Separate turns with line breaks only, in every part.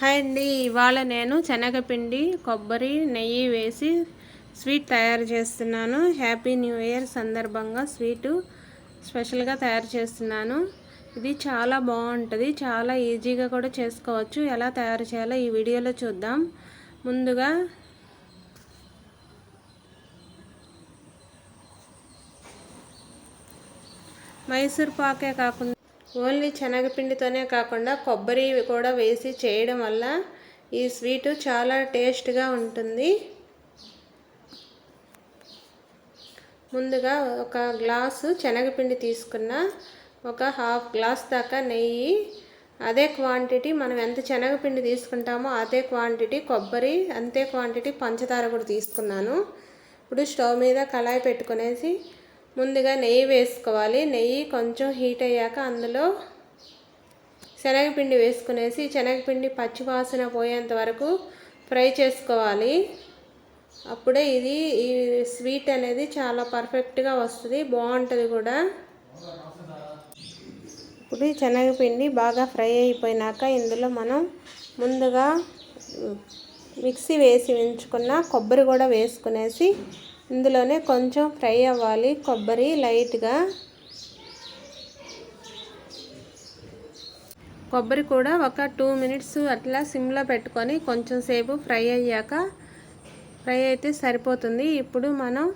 Hi అండి. ఇవాళ నేను శనగపిండి కొబ్బరి నెయ్యి వేసి స్వీట్ తయారు చేస్తున్నాను. హ్యాపీ న్యూ ఇయర్ సందర్భంగా స్వీటు స్పెషల్గా తయారు చేస్తున్నాను. ఇది చాలా బాగుంటుంది. చాలా ఈజీగా కూడా చేసుకోవచ్చు. ఎలా తయారు చేయాలో ఈ వీడియోలో చూద్దాం. ముందుగా మైసూర్ పాకే కాకుండా ఓన్లీ శనగపిండితోనే కాకుండా కొబ్బరి కూడా వేసి చేయడం వల్ల ఈ స్వీటు చాలా టేస్ట్గా ఉంటుంది. ముందుగా ఒక గ్లాసు శనగపిండి తీసుకున్న ఒక హాఫ్ గ్లాస్ దాకా నెయ్యి అదే క్వాంటిటీ మనం ఎంత శనగపిండి తీసుకుంటామో అదే క్వాంటిటీ కొబ్బరి అంతే క్వాంటిటీ పంచదార కూడా తీసుకున్నాను. ఇప్పుడు స్టవ్ మీద కళాయి పెట్టుకునేసి ముందుగా నెయ్యి వేసుకోవాలి. నెయ్యి కొంచెం హీట్ అయ్యాక అందులో శనగపిండి వేసుకునేసి శనగపిండి పచ్చివాసన పోయేంత వరకు ఫ్రై చేసుకోవాలి. అప్పుడే ఇది ఈ స్వీట్ అనేది చాలా పర్ఫెక్ట్గా వస్తుంది బాగుంటుంది కూడా. ఇప్పుడు శనగపిండి బాగా ఫ్రై అయిపోయినాక ఇందులో మనం ముందుగా మిక్సీ వేసి ఉంచుకున్న కొబ్బరి కూడా వేసుకునేసి ఇందులోనే కొంచెం ఫ్రై అవ్వాలి. కొబ్బరి లైట్గా. కొబ్బరి కూడా ఒక టూ మినిట్స్ అట్లా సిమ్లో పెట్టుకొని కొంచెం సేపు ఫ్రై అయ్యాక ఫ్రై అయితే సరిపోతుంది. ఇప్పుడు మనం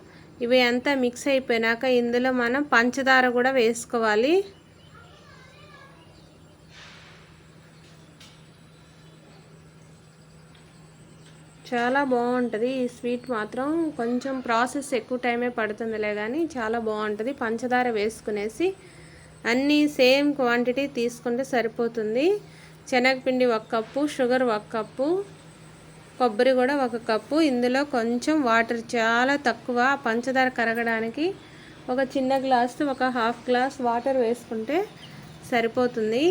ఇవి అంతా మిక్స్ అయిపోయినాక ఇందులో మనం పంచదార కూడా వేసుకోవాలి. చాలా బాగుంటుంది. ఈ స్వీట్ మాత్రం కొంచెం ప్రాసెస్ ఎక్కువ టైమే పడుతుందిలే కానీ చాలా బాగుంటుంది. పంచదార వేసుకునేసి అన్నీ సేమ్ క్వాంటిటీ తీసుకుంటే సరిపోతుంది. శనగపిండి ఒక కప్పు షుగర్ ఒక కప్పు కొబ్బరి కూడా ఒక కప్పు. ఇందులో కొంచెం వాటర్ చాలా తక్కువ. పంచదార కరగడానికి ఒక చిన్న గ్లాస్ ఒక హాఫ్ గ్లాస్ వాటర్ వేసుకుంటే సరిపోతుంది.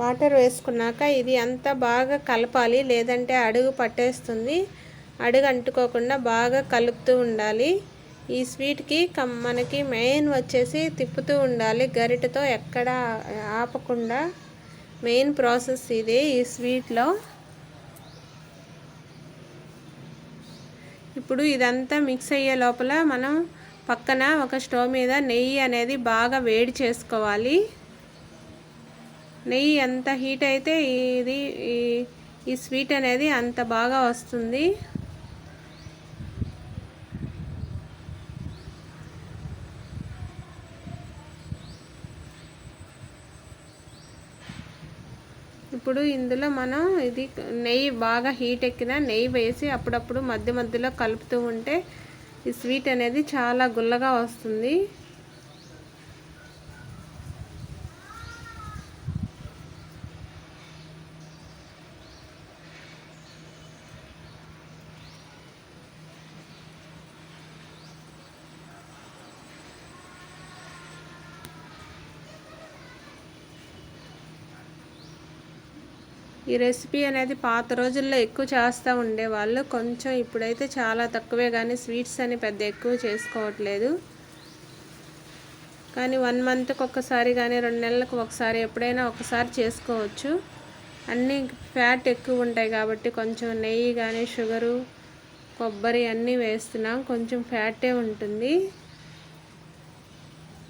వాటర్ వేసుకున్నాక ఇది అంతా బాగా కలపాలి లేదంటే అడుగు పట్టేస్తుంది. అడుగు అంటుకోకుండా బాగా కలుపుతూ ఉండాలి. ఈ స్వీట్కి మనకి మెయిన్ వచ్చేసి తిప్పుతూ ఉండాలి. గరిటతో ఎక్కడ ఆపకుండా మెయిన్ ప్రాసెస్ ఇది ఈ స్వీట్లో ఇప్పుడు ఇదంతా మిక్స్ అయ్యే లోపల మనం పక్కన ఒక స్టవ్ మీద నెయ్యి అనేది బాగా వేడి చేసుకోవాలి. నెయ్యి ఎంత హీట్ అయితే ఇది ఈ స్వీట్ అనేది అంత బాగా వస్తుంది. ఇప్పుడు ఇందులో మనం ఇది నెయ్యి బాగా హీట్ ఎక్కిన నెయ్యి వేసి అప్పుడప్పుడు మధ్య మధ్యలో కలుపుతూ ఉంటే ఈ స్వీట్ అనేది చాలా గుల్లగా వస్తుంది. ఈ రెసిపీ అనేది పాత రోజుల్లో ఎక్కువ చేస్తూ ఉండేవాళ్ళు. కొంచెం ఇప్పుడైతే చాలా తక్కువే కానీ స్వీట్స్ అని పెద్ద ఎక్కువ చేసుకోవట్లేదు. కానీ వన్ మంత్కి ఒక్కసారి కానీ రెండు నెలలకు ఒకసారి ఎప్పుడైనా ఒకసారి చేసుకోవచ్చు. అన్నీ ఫ్యాట్ ఎక్కువ ఉంటాయి కాబట్టి కొంచెం నెయ్యి కానీ షుగరు కొబ్బరి అన్నీ వేస్తున్నాం. కొంచెం ఫ్యాటే ఉంటుంది.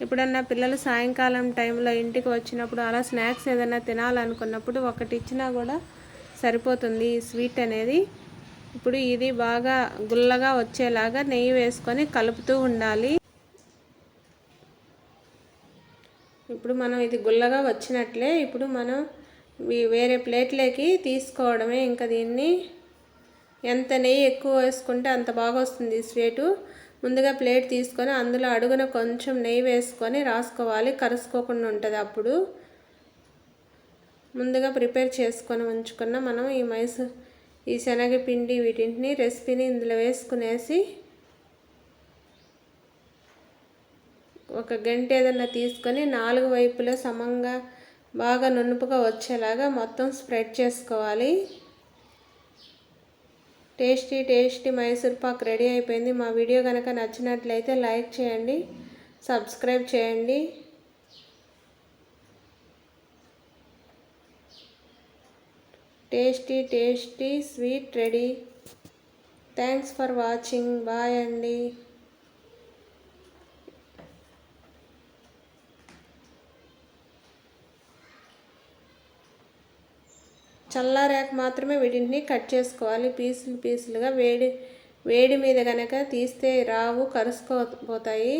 ఎప్పుడన్నా పిల్లలు సాయంకాలం టైంలో ఇంటికి వచ్చినప్పుడు అలా స్నాక్స్ ఏదైనా తినాలనుకున్నప్పుడు ఒకటి ఇచ్చినా కూడా సరిపోతుంది ఈ స్వీట్ అనేది. ఇప్పుడు ఇది బాగా గుల్లగా వచ్చేలాగా నెయ్యి వేసుకొని కలుపుతూ ఉండాలి. ఇప్పుడు మనం ఇది గుల్లగా వచ్చినట్లే ఇప్పుడు మనం వేరే ప్లేట్లోకి తీసుకోవడమే. ఇంకా దీన్ని ఎంత నెయ్యి ఎక్కువ వేసుకుంటే అంత బాగా వస్తుంది స్వీటు. ముందుగా ప్లేట్ తీసుకొని అందులో అడుగున కొంచెం నెయ్యి వేసుకొని రాసుకోవాలి. కరుసుకోకుండా ఉంటుంది అప్పుడు. ముందుగా ప్రిపేర్ చేసుకొని ఉంచుకున్న మనం ఈ మైసూర్ ఈ శనగపిండి వీటిని రెసిపీని ఇందులో వేసుకునేసి ఒక గంట ఏదన్నా తీసుకొని నాలుగు వైపులో సమంగా బాగా నునుపుగా వచ్చేలాగా మొత్తం స్ప్రెడ్ చేసుకోవాలి. Tasty tasty Mysore pak ready అయిపోయింది. మా వీడియో కనుక నచ్చినట్లయితే లైక్ చేయండి సబ్స్క్రైబ్ చేయండి. Tasty tasty sweet ready. Thanks for watching. Bye అండి. చల్లారాక మాత్రమే వీటిని కట్ చేసుకోవాలి. పీసులు పీసులుగా వేడి వేడి మీద కనుక తీస్తే రావు కరుసుకోపోతాయి.